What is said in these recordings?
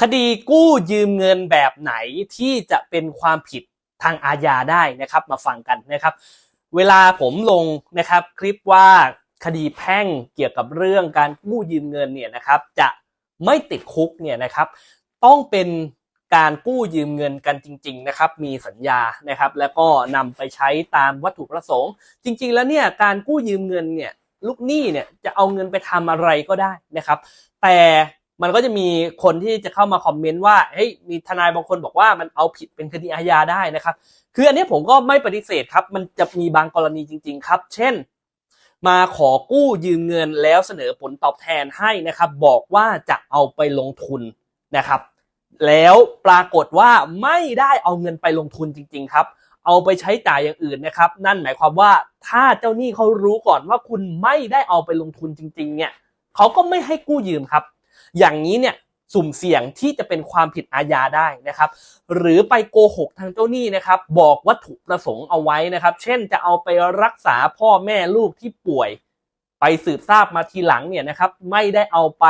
คดีกู้ยืมเงินแบบไหนที่จะเป็นความผิดทางอาญาได้นะครับ มาฟังกันนะครับ เวลาผมลงนะครับคลิปว่าคดีแพ่งเกี่ยวกับเรื่องการกู้ยืมเงินเนี่ยนะครับจะไม่ติดคุกเนี่ยนะครับ ต้องเป็นการกู้ยืมเงินกันจริง ๆนะครับ มีสัญญานะครับ แล้วก็นำไปใช้ตามวัตถุประสงค์ จริง ๆ แล้วเนี่ยการกู้ยืมเงินเนี่ยลูกหนี้เนี่ยจะเอาเงินไปทำอะไรก็ได้นะครับ แต่ มันก็จะมีคนที่จะเข้ามาคอมเมนต์ว่าเฮ้ยมีทนายบางคนบอกว่ามันเอาผิดเป็นคดีอาญาได้นะครับ คืออันนี้ผมก็ไม่ปฏิเสธครับ มันจะมีบางกรณีจริง ๆ ครับ เช่น มาขอกู้ยืมเงินแล้วเสนอผลตอบแทนให้นะครับ บอกว่าจะเอาไปลงทุนนะครับ แล้วปรากฏว่าไม่ได้เอาเงินไปลงทุนจริง ๆ ครับ เอาไปใช้จ่ายอย่างอื่นนะครับ นั่นหมายความว่าถ้าเจ้าหนี้เขารู้ก่อนว่าคุณไม่ได้เอาไปลงทุนจริง ๆ เนี่ยเขาก็ไม่ให้กู้ยืมครับ อย่างนี้เนี่ยสุ่มเสี่ยงที่จะเป็นความผิดอาญาได้นะครับ หรือไปโกหกทางเจ้าหนี้นะครับ บอกวัตถุประสงค์เอาไว้นะครับ เช่นจะเอาไปรักษาพ่อแม่ลูกที่ป่วย ไปสืบทราบมาทีหลังเนี่ยนะครับ ไม่ได้เอาไป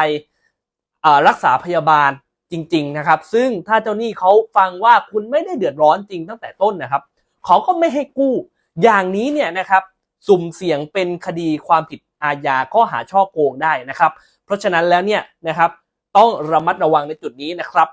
รักษาพยาบาลจริง ๆนะครับ ซึ่งถ้าเจ้าหนี้เขาฟังว่าคุณไม่ได้เดือดร้อนจริงตั้งแต่ต้นนะครับเขาก็ไม่ให้กู้ อย่างนี้เนี่ยนะครับ สุ่มเสี่ยงเป็นคดีความผิด อาญาข้อหาช่อโกงได้นะครับ เพราะฉะนั้นแล้วเนี่ยนะครับต้องระมัดระวังในจุดนี้นะครับ